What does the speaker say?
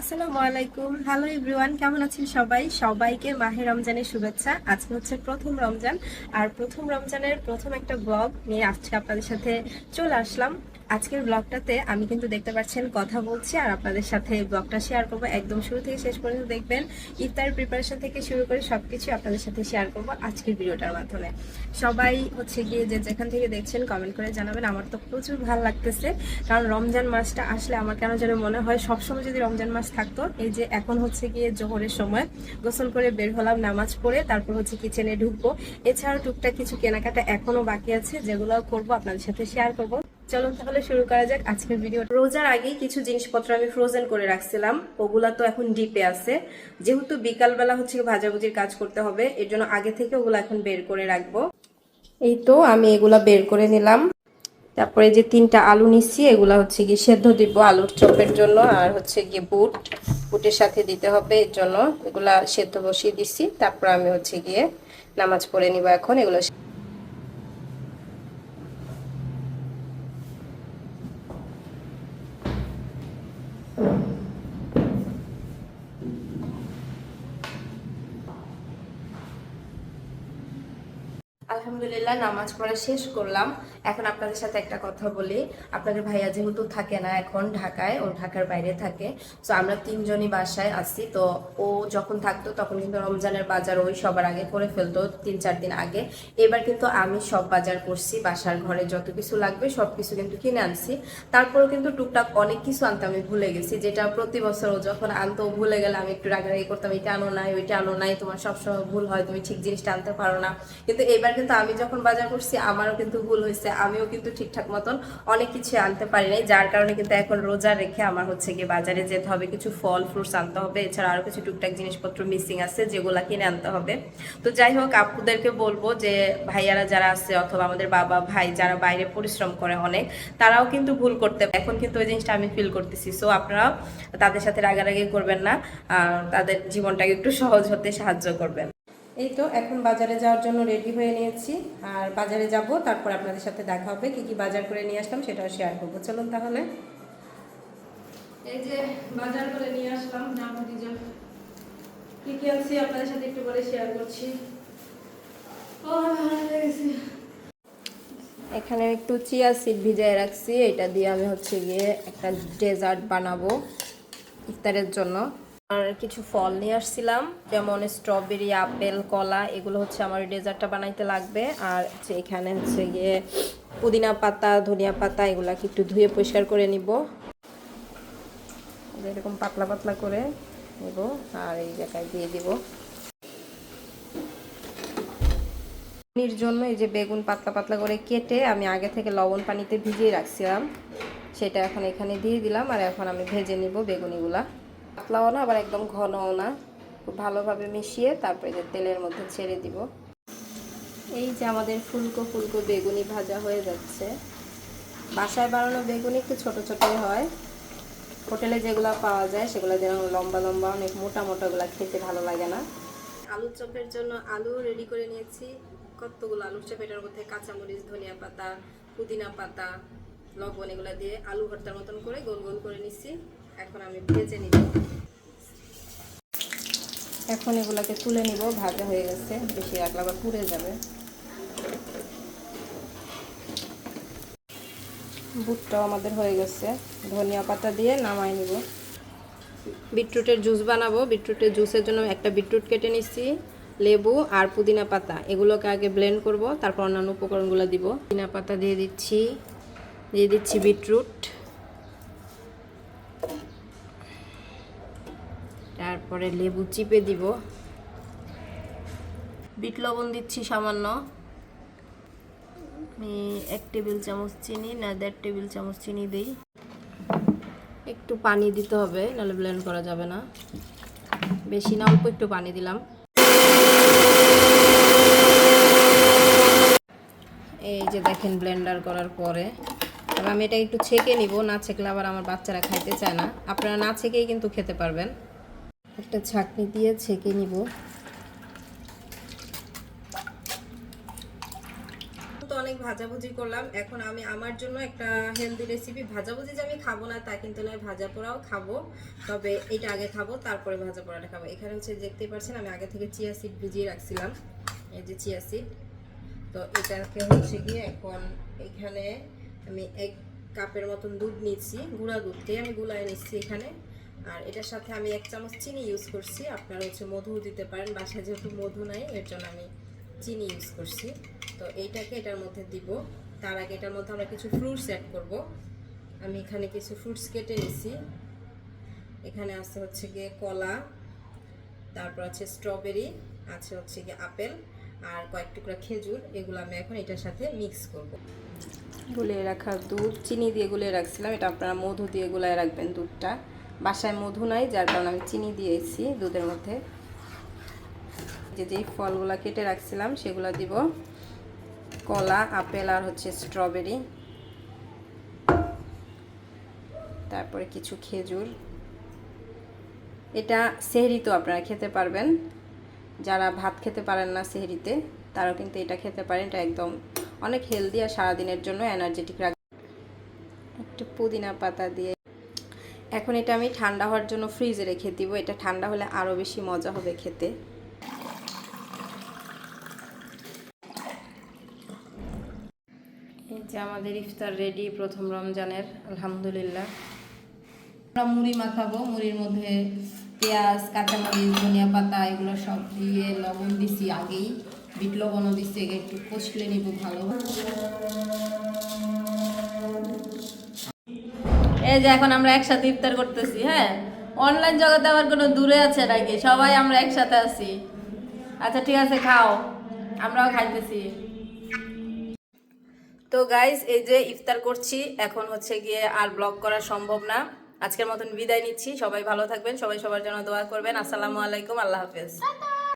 আসসালামু আলাইকুম। Hello everyone কেমন আছেন সবাই? সবাইকে মাহে রমজানের শুভেচ্ছা। আজকে হচ্ছে প্রথম রমজান। আর প্রথম রমজানের প্রথম একটা ব্লগ নিয়ে আজকে আপনাদের সাথে চলে আসলাম। আজকের ব্লগটাতে আমি কিন্তু দেখতে পাচ্ছেন কথা বলছি, আর আপনাদের সাথে ব্লগটা শেয়ার করব। একদম শুরু থেকে শেষ পর্যন্ত দেখবেন। ইফতার প্রিপারেশন থেকে শুরু করে সবকিছু আপনাদের সাথে শেয়ার করব আজকের ভিডিওটার মাধ্যমে। সবাই হচ্ছে গিয়ে যে যেখান থেকে দেখছেন কমেন্ট করে জানাবেন। আমার তো প্রচুর ভালো লাগতেছে, কারণ রমজান মাসটা আসলে আমার কেন যেন মনে হয় সবসময় যদি রমজান মাস থাকতো, এই যে এখন হচ্ছে গিয়ে জোহরের সময়, গোসল করে বের হলাম, নামাজ পড়ে তারপর হচ্ছে কিচেনে ঢুকবো। এছাড়াও টুকটাক কিছু কেনাকাটা এখনও বাকি আছে যেগুলো করব, আপনাদের সাথে শেয়ার করব। চলুন তাহলে শুরু করা যাক আজকের ভিডিও রোজার আগে কিছু জিনিসপত্র আমি ফ্রোজেন করে রাখছিলাম। ওগুলা তো এখন ডিপে আছে। যেহেতু বিকালবেলা হচ্ছে ভাজাভুজির কাজ করতে হবে, এর জন্য আগে থেকে ওগুলো এখন বের করে রাখব। এই তো আমি এগুলা বের করে নিলাম। তারপরে যে তিনটা আলু নিচ্ছি, এগুলা হচ্ছে গিয়ে সেদ্ধ দিব আলুর চপের জন্য আর হচ্ছে গিয়ে বুট। বুটের সাথে দিতে হবে এর জন্য। এগুলা সেদ্ধ বসিয়ে দিচ্ছি। তারপর আমি হচ্ছে গিয়ে নামাজ পড়ে নিব এখন। এগুলো আলহামদুলিল্লাহ, নামাজ পড়া শেষ করলাম। এখন আপনাদের সাথে একটা কথা বলি। আপনাদের ভাইয়া যেহেতু থাকে না এখন ঢাকায়, ও ঢাকার বাইরে থাকে। তো আমরা তিনজনই বাসায় আসছি তো ও যখন থাকতো তখন কিন্তু রমজানের বাজার ওই সবার আগে করে ফেলতো, তিন চার দিন আগে। এবার কিন্তু আমি সব বাজার করছি, বাসার ঘরে যত কিছু লাগবে সব কিছু কিন্তু কিনে আনছি। তারপরেও কিন্তু টুকটাক অনেক কিছু আনতে আমি ভুলে গেছি, যেটা প্রতি বছর ও যখন আনতো ভুলে গেলে আমি একটু রাগারাগি করতাম, এটা আনো নাই, ওইটা আনো নাই, তোমার সবসময় ভুল হয়, তুমি ঠিক জিনিসটা আনতে পারো না। কিন্তু এবার কিন্তু আমি যখন বাজার করছি, আমারও কিন্তু ভুল হয়েছে। আমিও কিন্তু ঠিকঠাক মতন অনেক কিছু আনতে পারি নাই, যার কারণে কিন্তু এখন রোজা রেখে আমার হচ্ছে গিয়ে বাজারে যেতে হবে, কিছু ফল ফ্রুটস আনতে হবে। এছাড়া আরও কিছু টুকটাক জিনিসপত্র মিসিং আছে, যেগুলো কিনে আনতে হবে। তো যাই হোক, আপুদেরকে বলব যে, ভাইয়ারা যারা আছে অথবা আমাদের বাবা, ভাই যারা বাইরে পরিশ্রম করে অনেক, তারাও কিন্তু ভুল করতে এখন কিন্তু ওই জিনিসটা আমি ফিল করতেছি। সো আপনারাও তাদের সাথে রাগারাগি করবেন না তাদের জীবনটাকে একটু সহজ হতে সাহায্য করবেন। এই তো এখন বাজারে যাওয়ার জন্য রেডি হয়ে নিয়েছি। আর বাজারে যাব তারপর আপনাদের সাথে দেখা হবে কি কি বাজার করে নিয়ে আসলাম সেটাও শেয়ার করব। চলুন তাহলে। এই যে বাজার করে নিয়ে আসলাম কি কি আনছি আপনাদের সাথে একটু করে শেয়ার করছি। ও এখানে একটু চিয়া সিড ভিজায় রাখছি এটা দিয়ে আমি হচ্ছে গিয়ে একটা ডেজার্ট বানাবো ইফতারের জন্য। আর কিছু ফল নিয়ে আসছিলাম, যেমন স্ট্রবেরি আপেল কলা, এগুলো হচ্ছে আমার ডেজার্টটা বানাইতে লাগবে। আর হচ্ছে এখানে হচ্ছে গিয়ে পুদিনা পাতা, ধনিয়া পাতা, এগুলাকে একটু ধুয়ে পরিষ্কার করে নিব। এরকম পাতলা পাতলা করে নিব, আর এই জায়গায় দিয়ে দিব। নির জন্য এই যে বেগুন পাতলা পাতলা করে কেটে আমি আগে থেকে লবণ পানিতে ভিজিয়ে রাখছিলাম। সেটা এখন এখানে দিয়ে দিলাম, আর এখন আমি ভেজে নিব বেগুনিগুলা। পাতলাও না, আবার একদম ঘনও না। খুব ভালোভাবে মিশিয়ে তারপরে যে তেলের মধ্যে ছেড়ে দিব। এই যে আমাদের ফুলকো ফুলকো বেগুনি ভাজা হয়ে যাচ্ছে। বাসায় বানানো বেগুনি একটু ছোট ছোটই হয়। হোটেলে যেগুলো পাওয়া যায়, সেগুলো যেন লম্বা লম্বা, অনেক মোটা মোটাগুলো খেতে ভালো লাগে না। আলুর চপের জন্য আলু রেডি করে নিয়েছি। কতগুলো আলুর চপ, এটার মধ্যে কাঁচামরিচ, ধনিয়া পাতা, পুদিনা পাতা, লবণ এগুলো দিয়ে আলু ভর্তার মতন করে গোল গোল করে নিচ্ছি। এখন আমি ভেজে নিব। এখন এগুলাকে তুলে নিব, ভাজা হয়ে গেছে, বেশি রাখলে আবার পুড়ে যাবে। বুটটাও আমাদের হয়ে গেছে। ধনিয়া পাতা দিয়ে নামাই নিব। বিটরুটের জুস বানাবো। বিটরুটের জুসের জন্য একটা বিটরুট কেটে নিচ্ছি লেবু আর পুদিনা পাতা। এগুলোকে আগে ব্লেন্ড করব, তারপর অন্যান্য উপকরণগুলো দিব। পুদিনা পাতা দিয়ে দিচ্ছি দিয়ে দিচ্ছি বিটরুট। তারপরে লেবু চিপে দিব। বিট লবণ দিচ্ছি সামান্য। আমি এক টেবিল চামচ চিনি, না দেড় টেবিল চামচ চিনি দিই। একটু পানি দিতে হবে, নাহলে ব্লেন্ড করা যাবে না। বেশি না, অল্প একটু পানি দিলাম। এই যে দেখেন ব্লেন্ডার করার পরে। আমি এটা একটু ছেঁকে নিব, না ছেঁকলে আবার আমার বাচ্চারা খাইতে চায় না। আপনারা না ছেঁকেই কিন্তু খেতে পারবেন। একটা ছাকনি দিয়ে ছেঁকে নিব। তো অনেক ভাজাভুজি করলাম। এখন আমি আমার জন্য একটা হেলদি রেসিপি ভাজাভুজি যে আমি খাব না, তা কিন্তু নয়, ভাজা পোড়াও খাব। তবে এটা আগে খাব, তারপরে ভাজা পোড়াটা খাব। এখানে হচ্ছে দেখতেই পাচ্ছেন, আমি আগে থেকে চিয়া সিড ভিজিয়ে রাখছিলাম। এই যে চিয়া সিড তো এটাকে হচ্ছে গিয়ে এখন এখানে আমি এক কাপের মতন দুধ নিচ্ছি, গুঁড়া দুধকে আমি গুলায় নিচ্ছি এখানে। আর এটার সাথে আমি এক চামচ চিনি ইউজ করছি। আপনারা হচ্ছে মধু দিতে পারেন, বাসায় যেহেতু মধু নাই, এর জন্য আমি চিনি ইউজ করছি। তো এইটাকে এটার মধ্যে দিব। তার আগে এটার মধ্যে আমরা কিছু ফ্রুটস অ্যাড করব। আমি এখানে কিছু ফ্রুটস কেটে নিছি। এখানে আছে হচ্ছে গিয়ে কলা, তারপর আছে স্ট্রবেরি আছে হচ্ছে গিয়ে আপেল, আর কয়েক টুকরা খেজুর, এগুলো আমি এখন এটার সাথে মিক্স করব। গুলিয়ে রাখা দুধ, চিনি দিয়ে গুলিয়ে রাখছিলাম। এটা আপনারা মধু দিয়ে গুলায় রাখবেন দুধটা। বাসায় মধু নাই, যার কারণে আমি চিনি দিয়েছি দুধের মধ্যে। যে যেই ফলগুলো কেটে রাখছিলাম, সেগুলো দিব। কলা, আপেল আর হচ্ছে স্ট্রবেরি। তারপরে কিছু খেজুর। এটা সেহরিতেও আপনারা খেতে পারবেন। যারা ভাত খেতে পারেন না সেহরিতে, তারাও কিন্তু এটা খেতে পারেন। এটা একদম অনেক হেলদি আর সারাদিনের জন্য এনার্জেটিক রাখ একটু পুদিনা পাতা দিয়ে এখন এটা আমি ঠান্ডা হওয়ার জন্য ফ্রিজে রেখে দিব। এটা ঠান্ডা হলে আরও বেশি মজা হবে খেতে। এই যে আমাদের ইফতার রেডি প্রথম রমজানের, আলহামদুলিল্লাহ। আমরা মুড়ি মাখাবো, মুড়ির মধ্যে পেঁয়াজ, কাঁচামরিচ, ধনিয়া পাতা, এগুলো সব দিয়ে লবণ দিছি আগেই। বিট লবণও দিছি একটু কষলে নিব ভালো। এই যে এখন আমরা একসাথে ইফতার করতেছি হ্যাঁ? অনলাইন জগতে আবার কোনো দূরে আছে নাকি? সবাই আমরা একসাথে আছি। আচ্ছা ঠিক আছে, খাও। আমরাও খাইতেছি। তো গাইজ এই যে ইফতার করছি, এখন হচ্ছে গিয়ে আর ব্লগ করা সম্ভব না। আজকের মতন বিদায় নিচ্ছি। সবাই ভালো থাকবেন, সবাই সবার জন্য দোয়া করবেন। আসসালামু আলাইকুম, আল্লাহ হাফেজ।